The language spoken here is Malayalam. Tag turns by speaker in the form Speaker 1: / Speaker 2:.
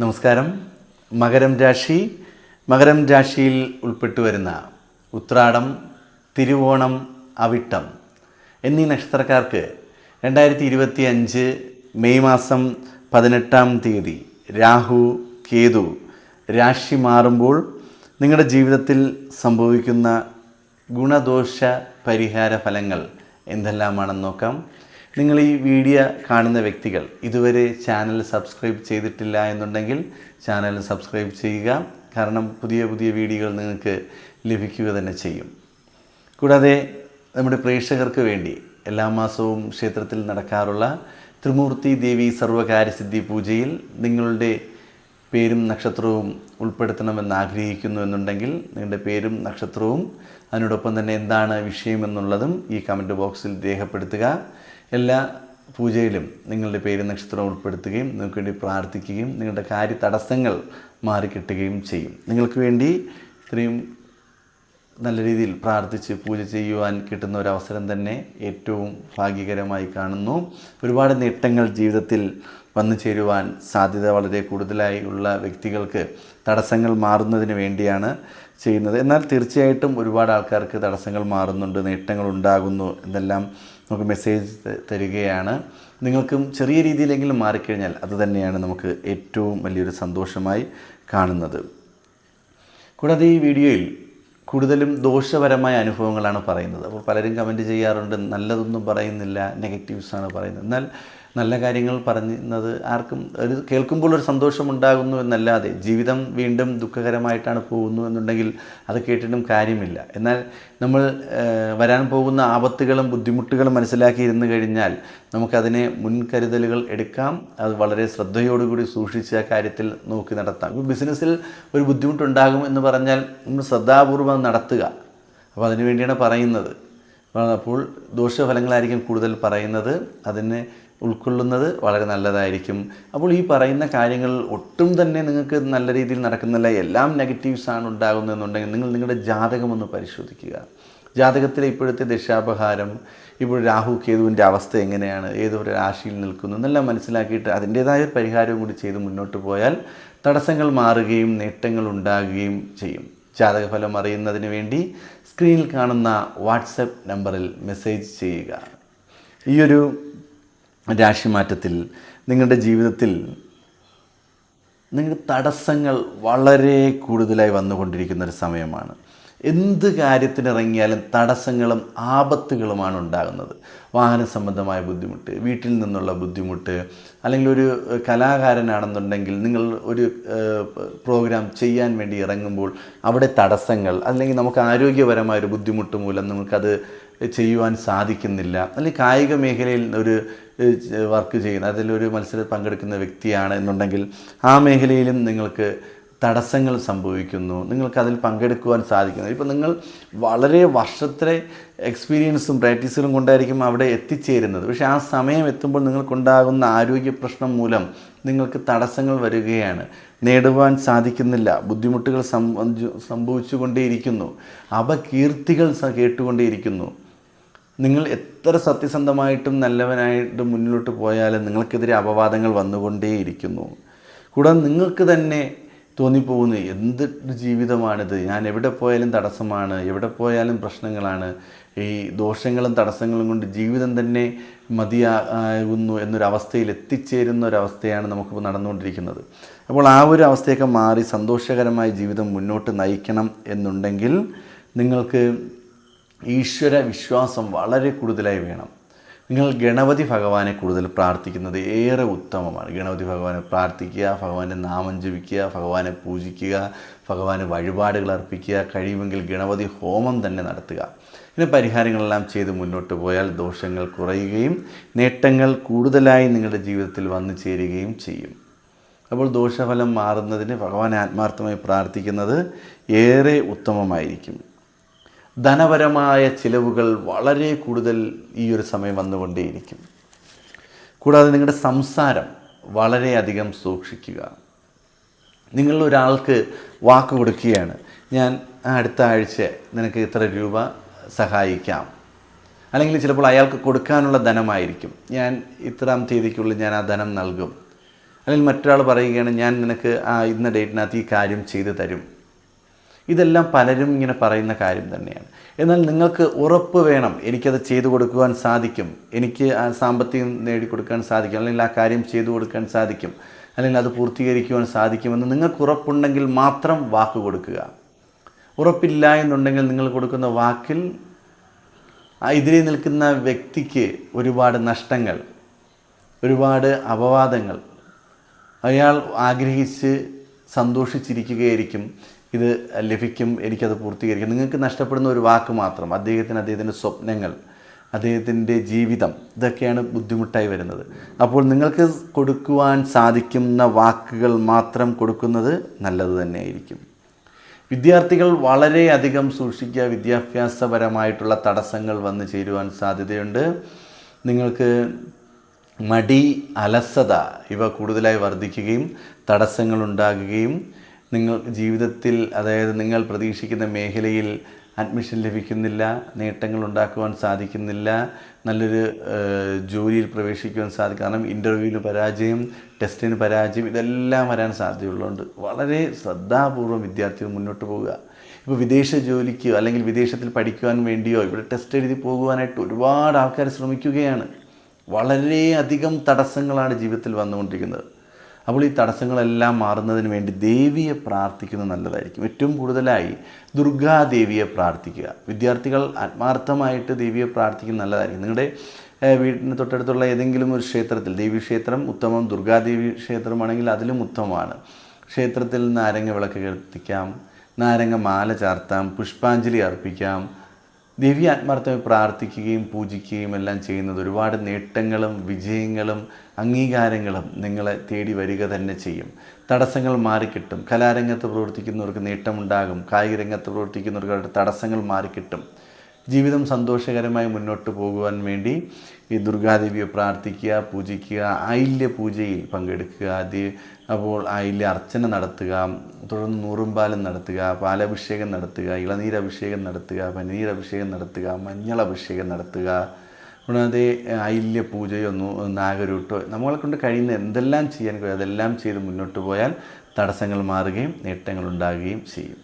Speaker 1: നമസ്കാരം. മകരം രാശി. മകരം രാശിയിൽ ഉൾപ്പെട്ടു വരുന്ന ഉത്രാടം തിരുവോണം അവിട്ടം എന്നീ നക്ഷത്രക്കാർക്ക് രണ്ടായിരത്തി ഇരുപത്തി അഞ്ച് മെയ് മാസം പതിനെട്ടാം തീയതി രാഹു കേതു രാശി മാറുമ്പോൾ നിങ്ങളുടെ ജീവിതത്തിൽ സംഭവിക്കുന്ന ഗുണദോഷ പരിഹാര ഫലങ്ങൾ എന്തെല്ലാമാണെന്ന് നോക്കാം. നിങ്ങൾ ഈ വീഡിയോ കാണുന്ന വ്യക്തികൾ ഇതുവരെ ചാനൽ സബ്സ്ക്രൈബ് ചെയ്തിട്ടില്ല എന്നുണ്ടെങ്കിൽ ചാനൽ സബ്സ്ക്രൈബ് ചെയ്യുക. കാരണം പുതിയ പുതിയ വീഡിയോകൾ നിങ്ങൾക്ക് ലഭിക്കുക തന്നെ ചെയ്യും. കൂടാതെ നമ്മുടെ പ്രേക്ഷകർക്ക് വേണ്ടി എല്ലാ മാസവും ക്ഷേത്രത്തിൽ നടക്കാറുള്ള ത്രിമൂർത്തി ദേവി സർവകാര്യസിദ്ധി പൂജയിൽ നിങ്ങളുടെ പേരും നക്ഷത്രവും ഉൾപ്പെടുത്തണമെന്ന് ആഗ്രഹിക്കുന്നു എന്നുണ്ടെങ്കിൽ നിങ്ങളുടെ പേരും നക്ഷത്രവും അതിനോടൊപ്പം തന്നെ എന്താണ് വിഷയമെന്നുള്ളതും ഈ കമന്റ് ബോക്സിൽ രേഖപ്പെടുത്തുക. എല്ലാ പൂജയിലും നിങ്ങളുടെ പേര് നക്ഷത്രം ഉൾപ്പെടുത്തുകയും നിങ്ങൾക്ക് വേണ്ടി പ്രാർത്ഥിക്കുകയും നിങ്ങളുടെ കാര്യ തടസ്സങ്ങൾ മാറിക്കിട്ടുകയും ചെയ്യും. നിങ്ങൾക്ക് വേണ്ടി ഇത്രയും നല്ല രീതിയിൽ പ്രാർത്ഥിച്ച് പൂജ ചെയ്യുവാൻ കിട്ടുന്ന ഒരു അവസരം തന്നെ ഏറ്റവും ഭാഗ്യകരമായി കാണുന്നു. ഒരുപാട് നേട്ടങ്ങൾ ജീവിതത്തിൽ വന്നു ചേരുവാൻ സാധ്യത വളരെ കൂടുതലായി ഉള്ള വ്യക്തികൾക്ക് തടസ്സങ്ങൾ മാറുന്നതിന് വേണ്ടിയാണ് ചെയ്യുന്നത്. എന്നാൽ തീർച്ചയായിട്ടും ഒരുപാട് ആൾക്കാർക്ക് തടസ്സങ്ങൾ മാറുന്നുണ്ട് നേട്ടങ്ങൾ ഉണ്ടാകുന്നു എന്നെല്ലാം നമുക്ക് മെസ്സേജ് തരികയാണ്. നിങ്ങൾക്കും ചെറിയ രീതിയിലെങ്കിലും മാറിക്കഴിഞ്ഞാൽ അത് തന്നെയാണ് നമുക്ക് ഏറ്റവും വലിയൊരു സന്തോഷമായി കാണുന്നത്. കൂടാതെ ഈ വീഡിയോയിൽ കൂടുതലും ദോഷപരമായ അനുഭവങ്ങളാണ് പറയുന്നത്. അപ്പോൾ പലരും കമന്റ് ചെയ്യാറുണ്ട് നല്ലതൊന്നും പറയുന്നില്ല നെഗറ്റീവ്സാണ് പറയുന്നത്. എന്നാൽ നല്ല കാര്യങ്ങൾ പറയുന്നത് ആർക്കും ഒരു കേൾക്കുമ്പോൾ ഒരു സന്തോഷം ഉണ്ടാകുന്നു എന്നല്ലാതെ ജീവിതം വീണ്ടും ദുഃഖകരമായിട്ടാണ് പോകുന്നു എന്നുണ്ടെങ്കിൽ അത് കേട്ടിട്ടും കാര്യമില്ല. എന്നാൽ നമ്മൾ വരാൻ പോകുന്ന ആപത്തുകളും ബുദ്ധിമുട്ടുകളും മനസ്സിലാക്കി ഇരുന്ന് കഴിഞ്ഞാൽ നമുക്കതിനെ മുൻകരുതലുകൾ എടുക്കാം. അത് വളരെ ശ്രദ്ധയോടുകൂടി സൂക്ഷിച്ച് ആ കാര്യത്തിൽ നോക്കി നടത്താം. ഇപ്പോൾ ബിസിനസ്സിൽ ഒരു ബുദ്ധിമുട്ടുണ്ടാകും എന്ന് പറഞ്ഞാൽ നമ്മൾ ശ്രദ്ധാപൂർവം നടത്തുക. അപ്പോൾ അതിനു വേണ്ടിയാണ് പറയുന്നത്. അപ്പോൾ ദോഷഫലങ്ങളായിരിക്കും കൂടുതൽ പറയുന്നത്. അതിനെ ഉൾക്കൊള്ളുന്നത് വളരെ നല്ലതായിരിക്കും. അപ്പോൾ ഈ പറയുന്ന കാര്യങ്ങൾ ഒട്ടും തന്നെ നിങ്ങൾക്ക് നല്ല രീതിയിൽ നടക്കുന്നില്ല. എല്ലാം നെഗറ്റീവ്സ് ആണ് ഉണ്ടാകുന്നതെന്നുണ്ടെങ്കിൽ നിങ്ങൾ നിങ്ങളുടെ ജാതകം ഒന്ന് പരിശോധിക്കുക. ജാതകത്തിലെ ഇപ്പോഴത്തെ ദശാപഹാരം ഇപ്പോൾ രാഹു കേതുവിന്റെ അവസ്ഥ എങ്ങനെയാണ് ഏതൊരു രാശിയിൽ നിൽക്കുന്നു എന്നെല്ലാം മനസ്സിലാക്കിയിട്ട് അതിന്റേതായ ഒരു പരിഹാരവും കൂടി ചെയ്ത് മുന്നോട്ട് പോയാൽ തടസ്സങ്ങൾ മാറുകയും നേട്ടങ്ങൾ ഉണ്ടാകുകയും ചെയ്യും. ജാതകഫലം അറിയുന്നതിന് വേണ്ടി സ്ക്രീനിൽ കാണുന്ന വാട്സപ്പ് നമ്പറിൽ മെസ്സേജ് ചെയ്യുക. ഈയൊരു രാശിമാറ്റത്തിൽ നിങ്ങളുടെ ജീവിതത്തിൽ നിങ്ങൾക്ക് തടസ്സങ്ങൾ വളരെ കൂടുതലായി വന്നുകൊണ്ടിരിക്കുന്ന ഒരു സമയമാണ്. എന്ത് കാര്യത്തിനിറങ്ങിയാലും തടസ്സങ്ങളും ആപത്തുകളുമാണ് ഉണ്ടാകുന്നത്. വാഹന സംബന്ധമായ ബുദ്ധിമുട്ട് വീട്ടിൽ നിന്നുള്ള ബുദ്ധിമുട്ട് അല്ലെങ്കിൽ ഒരു കലാകാരനാണെന്നുണ്ടെങ്കിൽ നിങ്ങൾ ഒരു പ്രോഗ്രാം ചെയ്യാൻ വേണ്ടി ഇറങ്ങുമ്പോൾ അവിടെ തടസ്സങ്ങൾ അല്ലെങ്കിൽ നമുക്ക് ആരോഗ്യപരമായ ഒരു ബുദ്ധിമുട്ട് മൂലം നമുക്കത് ചെയ്യുവാൻ സാധിക്കുന്നില്ല. അല്ലെങ്കിൽ കായിക മേഖലയിൽ ഒരു വർക്ക് ചെയ്യുന്ന അതിലൊരു മത്സരത്തിൽ പങ്കെടുക്കുന്ന വ്യക്തിയാണ് എന്നുണ്ടെങ്കിൽ ആ മേഖലയിലും നിങ്ങൾക്ക് തടസ്സങ്ങൾ സംഭവിക്കുന്നു. നിങ്ങൾക്ക് അതിൽ പങ്കെടുക്കുവാൻ സാധിക്കുന്നു. ഇപ്പോൾ നിങ്ങൾ വളരെ വർഷത്തെ എക്സ്പീരിയൻസും പ്രാക്ടീസുകളും കൊണ്ടായിരിക്കും അവിടെ എത്തിച്ചേരുന്നത്. പക്ഷേ ആ സമയം എത്തുമ്പോൾ നിങ്ങൾക്കുണ്ടാകുന്ന ആരോഗ്യ പ്രശ്നം മൂലം നിങ്ങൾക്ക് തടസ്സങ്ങൾ വരികയാണ്. നേടുവാൻ സാധിക്കുന്നില്ല. ബുദ്ധിമുട്ടുകൾ സംഭവിച്ചു സംഭവിച്ചുകൊണ്ടേയിരിക്കുന്നു. അപകീർത്തികൾ കേട്ടുകൊണ്ടേയിരിക്കുന്നു. നിങ്ങൾ എത്ര സത്യസന്ധമായിട്ടും നല്ലവനായിട്ടും മുന്നിലോട്ട് പോയാലും നിങ്ങൾക്കെതിരെ അപവാദങ്ങൾ വന്നുകൊണ്ടേയിരിക്കുന്നു. കൂടാതെ നിങ്ങൾക്ക് തന്നെ തോന്നിപ്പോകുന്നു. എന്ത് ജീവിതമാണിത്? ഞാൻ എവിടെ പോയാലും തടസ്സമാണ് എവിടെ പോയാലും പ്രശ്നങ്ങളാണ്. ഈ ദോഷങ്ങളും തടസ്സങ്ങളും കൊണ്ട് ജീവിതം തന്നെ മതിയാകുന്നു എന്നൊരവസ്ഥയിൽ എത്തിച്ചേരുന്ന ഒരവസ്ഥയാണ് നമുക്കിപ്പോൾ നടന്നുകൊണ്ടിരിക്കുന്നത്. അപ്പോൾ ആ ഒരു അവസ്ഥയൊക്കെ മാറി സന്തോഷകരമായ ജീവിതം മുന്നോട്ട് നയിക്കണം എന്നുണ്ടെങ്കിൽ നിങ്ങൾക്ക് ഈശ്വര വിശ്വാസം വളരെ കൂടുതലായി വേണം. നിങ്ങൾ ഗണപതി ഭഗവാനെ കൂടുതൽ പ്രാർത്ഥിക്കുന്നത് ഏറെ ഉത്തമമാണ്. ഗണപതി ഭഗവാനെ പ്രാർത്ഥിക്കുക ഭഗവാന്റെ നാമം ജപിക്കുക ഭഗവാനെ പൂജിക്കുക ഭഗവാന് വഴിപാടുകൾ അർപ്പിക്കുക കഴിയുമെങ്കിൽ ഗണപതി ഹോമം തന്നെ നടത്തുക. ഇങ്ങനെ പരിഹാരങ്ങളെല്ലാം ചെയ്ത് മുന്നോട്ട് പോയാൽ ദോഷങ്ങൾ കുറയുകയും നേട്ടങ്ങൾ കൂടുതലായി നിങ്ങളുടെ ജീവിതത്തിൽ വന്നു ചേരുകയും ചെയ്യും. അപ്പോൾ ദോഷഫലം മാറുന്നതിന് ഭഗവാനെ ആത്മാർത്ഥമായി പ്രാർത്ഥിക്കുന്നത് ഏറെ ഉത്തമമായിരിക്കും. ധനപരമായ ചിലവുകൾ വളരെ കൂടുതൽ ഈ ഒരു സമയം വന്നുകൊണ്ടേയിരിക്കും. കൂടാതെ നിങ്ങളുടെ സംസാരം വളരെയധികം സൂക്ഷിക്കുക. നിങ്ങൾ ഒരാൾക്ക് വാക്ക് കൊടുക്കുകയാണ് ഞാൻ അടുത്ത ആഴ്ച നിനക്ക് ഇത്ര രൂപ സഹായിക്കാം. അല്ലെങ്കിൽ ചിലപ്പോൾ അയാൾക്ക് കൊടുക്കാനുള്ള ധനമായിരിക്കും ഞാൻ ഇത്രാം തീയതിക്കുള്ളിൽ ഞാൻ ആ ധനം നൽകും. അല്ലെങ്കിൽ മറ്റൊരാൾ പറയുകയാണ് ഞാൻ നിനക്ക് ആ ഇന്ന ഡേറ്റിനകത്ത് ഈ കാര്യം ചെയ്തു തരും. ഇതെല്ലാം പലരും ഇങ്ങനെ പറയുന്ന കാര്യം തന്നെയാണ്. എന്നാൽ നിങ്ങൾക്ക് ഉറപ്പ് വേണം എനിക്കത് ചെയ്തു കൊടുക്കുവാൻ സാധിക്കും. എനിക്ക് ആ സാമ്പത്തികം നേടിക്കൊടുക്കാൻ സാധിക്കും. അല്ലെങ്കിൽ ആ കാര്യം ചെയ്തു കൊടുക്കാൻ സാധിക്കും. അല്ലെങ്കിൽ അത് പൂർത്തീകരിക്കുവാൻ സാധിക്കുമെന്ന് നിങ്ങൾക്ക് ഉറപ്പുണ്ടെങ്കിൽ മാത്രം വാക്ക് കൊടുക്കുക. ഉറപ്പില്ല എന്നുണ്ടെങ്കിൽ നിങ്ങൾ കൊടുക്കുന്ന വാക്കിൽ എതിരെ നിൽക്കുന്ന വ്യക്തിക്ക് ഒരുപാട് നഷ്ടങ്ങൾ ഒരുപാട് അപവാദങ്ങൾ. അയാൾ ആഗ്രഹിച്ച് സന്തോഷിച്ചിരിക്കുകയായിരിക്കും. ഇത് ലഭിക്കും എനിക്കത് പൂർത്തീകരിക്കും. നിങ്ങൾക്ക് നഷ്ടപ്പെടുന്ന ഒരു വാക്ക് മാത്രം അദ്ദേഹത്തിന് അദ്ദേഹത്തിന്റെ സ്വപ്നങ്ങൾ അദ്ദേഹത്തിന്റെ ജീവിതം ഇതൊക്കെയാണ് ബുദ്ധിമുട്ടായി വരുന്നത്. അപ്പോൾ നിങ്ങൾക്ക് കൊടുക്കുവാൻ സാധിക്കുന്ന വാക്കുകൾ മാത്രം കൊടുക്കുന്നത് നല്ലത് തന്നെയായിരിക്കും. വിദ്യാർത്ഥികൾ വളരെയധികം സൂക്ഷിക്കുക വിദ്യാഭ്യാസപരമായിട്ടുള്ള തടസ്സങ്ങൾ വന്നു ചേരുവാൻ സാധ്യതയുണ്ട്. നിങ്ങൾക്ക് മടി അലസത ഇവ കൂടുതലായി വർദ്ധിക്കുകയും തടസ്സങ്ങൾ ഉണ്ടാകുകയും നിങ്ങൾ ജീവിതത്തിൽ അതായത് നിങ്ങൾ പ്രതീക്ഷിക്കുന്ന മേഖലയിൽ അഡ്മിഷൻ ലഭിക്കുന്നില്ല നേട്ടങ്ങൾ ഉണ്ടാക്കുവാൻ സാധിക്കുന്നില്ല നല്ലൊരു ജോലിയിൽ പ്രവേശിക്കുവാൻ സാധിക്കും കാരണം ഇന്റർവ്യൂവിന് പരാജയം ടെസ്റ്റിന് പരാജയം ഇതെല്ലാം വരാൻ സാധ്യതയുള്ളതുകൊണ്ട് വളരെ ശ്രദ്ധാപൂർവം വിദ്യാർത്ഥികൾ മുന്നോട്ട് പോവുക. ഇപ്പോൾ വിദേശ ജോലിക്കോ അല്ലെങ്കിൽ വിദേശത്തിൽ പഠിക്കുവാൻ വേണ്ടിയോ ഇവിടെ ടെസ്റ്റ് എഴുതി പോകുവാനായിട്ട് ഒരുപാട് ആൾക്കാർ ശ്രമിക്കുകയാണ്. വളരെയധികം തടസ്സങ്ങളാണ് ജീവിതത്തിൽ വന്നുകൊണ്ടിരിക്കുന്നത്. അപ്പോൾ ഈ തടസ്സങ്ങളെല്ലാം മാറുന്നതിന് വേണ്ടി ദേവിയെ പ്രാർത്ഥിക്കുന്നത് നല്ലതായിരിക്കും. ഏറ്റവും കൂടുതലായി ദുർഗാദേവിയെ പ്രാർത്ഥിക്കുക. വിദ്യാർത്ഥികൾ ആത്മാർത്ഥമായിട്ട് ദേവിയെ പ്രാർത്ഥിക്കുന്നത് നല്ലതായിരിക്കും. നിങ്ങളുടെ വീടിന് തൊട്ടടുത്തുള്ള ഏതെങ്കിലും ഒരു ക്ഷേത്രത്തിൽ ദേവി ക്ഷേത്രം ഉത്തമം ദുർഗാദേവി ക്ഷേത്രമാണെങ്കിൽ അതിലും ഉത്തമമാണ്. ക്ഷേത്രത്തിൽ നാരങ്ങ വിളക്ക് കത്തിക്കാം നാരങ്ങ മാല ചാർത്താം പുഷ്പാഞ്ജലി അർപ്പിക്കാം ദേവി ആത്മാർത്ഥമായി പ്രാർത്ഥിക്കുകയും പൂജിക്കുകയും എല്ലാം ചെയ്യുന്നത് ഒരുപാട് നേട്ടങ്ങളും വിജയങ്ങളും അംഗീകാരങ്ങളും നിങ്ങളെ തേടി വരിക തന്നെ ചെയ്യും. തടസ്സങ്ങൾ മാറിക്കിട്ടും. കലാരംഗത്ത് പ്രവർത്തിക്കുന്നവർക്ക് നേട്ടമുണ്ടാകും. കായിക രംഗത്ത് പ്രവർത്തിക്കുന്നവർക്ക് തടസ്സങ്ങൾ മാറിക്കിട്ടും. ജീവിതം സന്തോഷകരമായി മുന്നോട്ട് പോകുവാൻ വേണ്ടി ഈ ദുർഗാദേവിയെ പ്രാർത്ഥിക്കുക പൂജിക്കുക ആയില്യ പൂജയിൽ പങ്കെടുക്കുക ആദ്യ അപ്പോൾ ആയില്യ അർച്ചന നടത്തുക തുടർന്ന് നൂറുംപാലം നടത്തുക പാലഭിഷേകം നടത്തുക ഇളനീരഭിഷേകം നടത്തുക പനീരഭിഷേകം നടത്തുക മഞ്ഞളഭിഷേകം നടത്തുക. കൂടാതെ ആയില്യ പൂജയോ നാഗരൂട്ടോ നമ്മളെ കൊണ്ട് കഴിയുന്ന എന്തെല്ലാം ചെയ്യാൻ കഴിയും അതെല്ലാം ചെയ്ത് മുന്നോട്ട് പോയാൽ തടസ്സങ്ങൾ മാറുകയും നേട്ടങ്ങൾ ഉണ്ടാകുകയും ചെയ്യും.